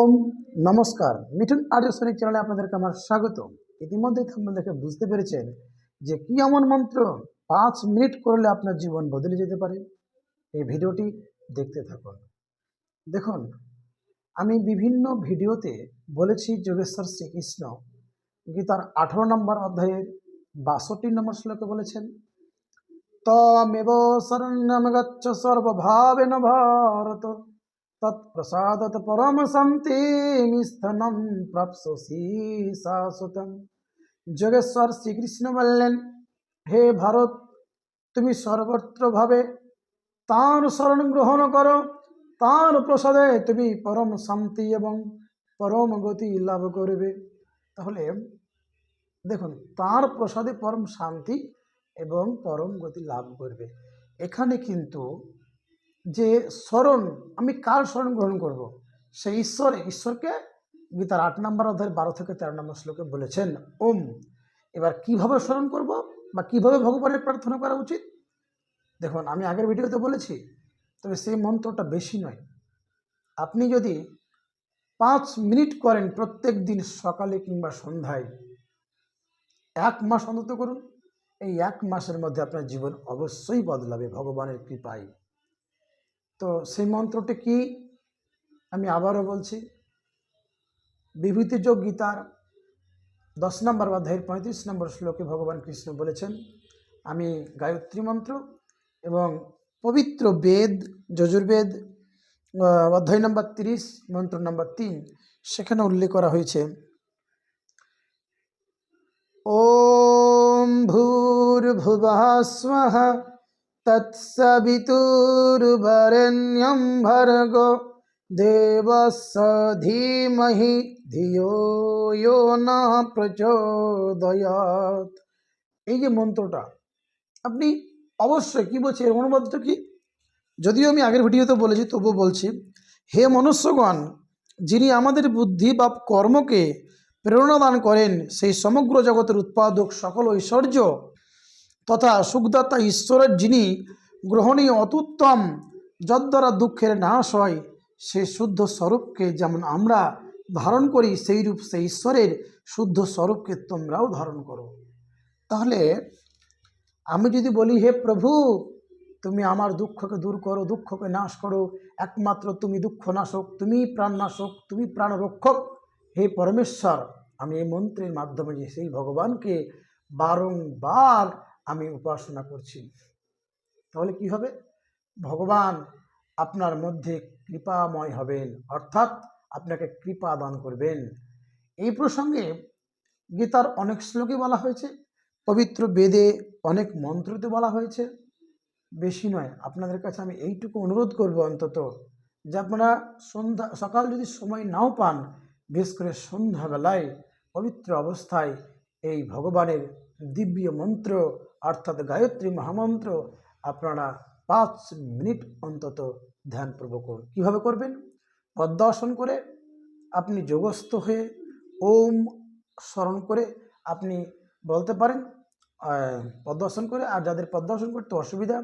ওম নমস্কার। মিঠুন আর্য সৈনিক চ্যানেলে আপনাদেরকে আমার স্বাগত ইতিমধ্যেই আপনারা দেখে বুঝতে পেরেছেন যে কি এমন মন্ত্র পাঁচ মিনিট করলে আপনার জীবন বদলে যেতে পারে? এই ভিডিওটি দেখতে থাকুন। দেখুন, আমি বিভিন্ন ভিডিওতে বলেছি যোগেশ্বর শ্রীকৃষ্ণ গীতার আঠারো নম্বর অধ্যায়ের বাষট্টি নম্বর শ্লোকে বলেছেন, তমেব শরণ্যম গচ্ছ সর্বভাবেন ভারত। তৎপ্রসাদত পরম শান্তিমিস্থনম প্রাপ্সি শাশ্বতম যোগেশ্বর শ্রীকৃষ্ণ বললেন হে ভারত তুমি সর্বত্রভাবে তাঁর শরণ গ্রহণ করো, তাঁর প্রসাদে তুমি পরম শান্তি এবং পরম গতি লাভ করবে। তাহলে, দেখুন, তাঁর প্রসাদে পরম শান্তি এবং পরম গতি লাভ করবে। এখানে কিন্তু যে স্মরণ, আমি কার স্মরণ গ্রহণ করব। সেই ঈশ্বর, ঈশ্বরকে গীতার আট নম্বর অধ্যায় বারো থেকে তেরো নম্বর শ্লোকে বলেছেন, ওম। এবার কীভাবে স্মরণ করব বা কীভাবে ভগবানের প্রার্থনা করা উচিত? দেখুন, আমি আগের ভিডিওতে বলেছি, তবে সেই মন্ত্রটা বেশি নয়। আপনি যদি পাঁচ মিনিট করেন প্রত্যেক দিন সকালে কিংবা সন্ধ্যায়, এক মাস অন্তত করুন। এই এক মাসের মধ্যে আপনার জীবন অবশ্যই বদলাবে ভগবানের কৃপায়। তো সেই মন্ত্রটি কি? আমি আবারও বলছি, বিভূতিযোগ গীতার দশ নম্বর অধ্যায়ের পঁয়ত্রিশ নম্বর শ্লোকে ভগবান কৃষ্ণ বলেছেন, আমি গায়ত্রী মন্ত্র এবং পবিত্র বেদ, যজুর্বেদ অধ্যায় নম্বর তিরিশ, মন্ত্র নম্বর তিন, সেখানে উল্লেখ করা হয়েছে, ওম স্বঃ তৎসবিতুর্বরেণ্যं ভর্গ দেবস্য ধীমহি यो ন প্রচোদয়াৎ এই যে মন্ত্রটা, আপনি অবশ্যই কি বলছি এর অনুবাদটা কি? যদিও আমি আগের ভিডিওতে বলেছি, তবুও বলছি, হে মনুষ্যগণ, যিনি আমাদের বুদ্ধি বা কর্মকে প্রেরণা দান করেন, সেই সমগ্র জগতের উৎপাদক সকল ঐশ্বর্য তথা সুখদাতা ঈশ্বরের যিনি গ্রহণীয় অতুত্তম, যদ্বারা দুঃখের নাশ হয়, সে শুদ্ধ স্বরূপকে যেমন আমরা ধারণ করি সেই রূপ সেই ঈশ্বরের শুদ্ধ স্বরূপকে তোমরাও ধারণ করো। তাহলে আমি যদি বলি, হে প্রভু, তুমি আমার দুঃখকে দূর করো, দুঃখকে নাশ করো, একমাত্র তুমি দুঃখ নাশক, তুমি প্রাণ নাশক, তুমি প্রাণ রক্ষক, হে পরমেশ্বর, আমি এই মন্ত্রের মাধ্যমে যে সেই ভগবানকে বারংবার আমি উপাসনা করছি। তাহলে কি হবে? ভগবান আপনার মধ্যে কৃপাময় হবেন, অর্থাৎ আপনাকে কৃপা দান করবেন। এই প্রসঙ্গে গীতার অনেক শ্লোকে বলা হয়েছে, পবিত্র বেদে অনেক মন্ত্রতে বলা হয়েছে। বেশি নয়, আপনাদের কাছে আমি এইটুকু অনুরোধ করব অন্তত যে আপনারা সন্ধ্যা, সকাল যদি সময় নাও পান, বিশেষ করে সন্ধ্যাবেলায় পবিত্র অবস্থায় এই ভগবানের দিব্য মন্ত্র অর্থাৎ গায়ত্রী মহামন্ত্র আপনারা পাঁচ মিনিট অন্তত ধ্যানপূর্বক করুন। কীভাবে করবেন? পদ্মাসন করে আপনি যোগস্থ হয়ে ওম স্মরণ করে আপনি বলতে পারেন পদ্মাসন করে, আর যাদের পদ্মাসন করতে অসুবিধা,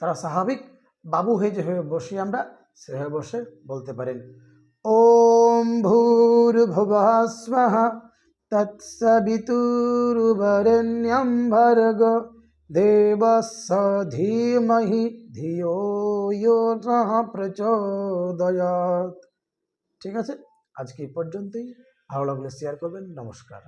তারা স্বাভাবিক বাবু হয়ে যেভাবে বসি আমরা, সেভাবে বসে বলতে পারেন। ওম ভূর্ভুবः স্বঃ তৎসবিতুর্বরেণ্যं ভর্গ দেবস্য ধীমহি ধিয়ো यो নঃ প্রচোদয়াৎ ঠিক আছে আজকে এই পর্যন্তই ভালো লাগলে শেয়ার করবেন নমস্কার